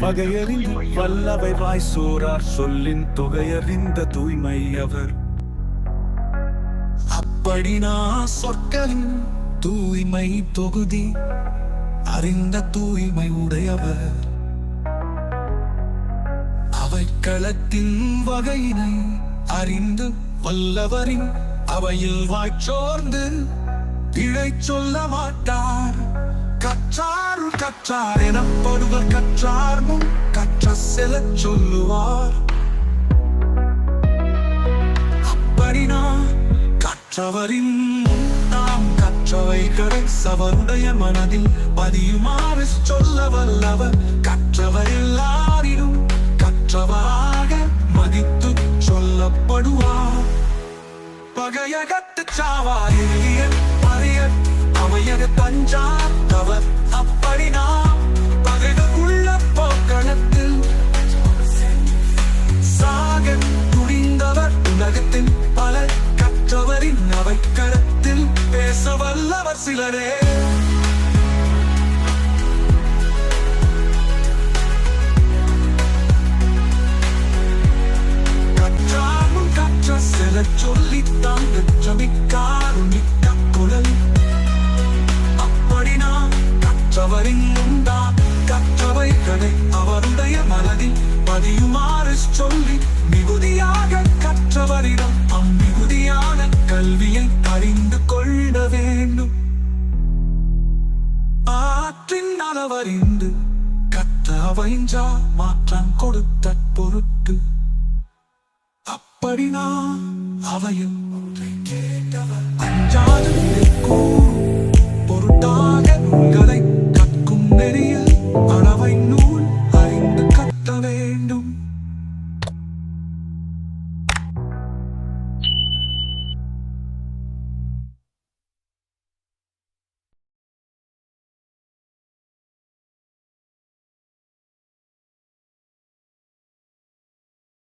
வகையறிந்து வல்லவை வாய் சோறார் சொல்லின் தொகையறிந்த தூய்மை அவர். அப்படி நான் சொற்களின் தூய்மை தொகுதி அறிந்த தூய்மை உடையவர். அவை களத்தின் வகையினை அறிந்து வல்லவரின் அவையில் வாய்ச்சோர்ந்து பிழை சொல்ல மாட்டார். கற்றார் கற்றார் எனப்படுவர் கற்றார். முன் கற்ற செல சொல்லுவார். அப்படினா கற்றவரின் முன் நாம் கற்றவைகளை சவருடைய மனதில் பதியுமாறு சொல்ல வல்லவர் கற்றவர் எல்லாரிலும் கற்றவராக மதித்து சொல்லப்படுவார். பகையகத்து சாவாரிய அறிய அமையக தஞ்சாத்தவர் சிலரே கற்றாலும் கற்ற சில சொல்லித்தான் கற்றமிக்காருணிக்க அறிந்து அளவறிந்து அவைஞ்சா மாற்றம் கொடுத்த பொருட்டு. அப்படி நான் அவையும்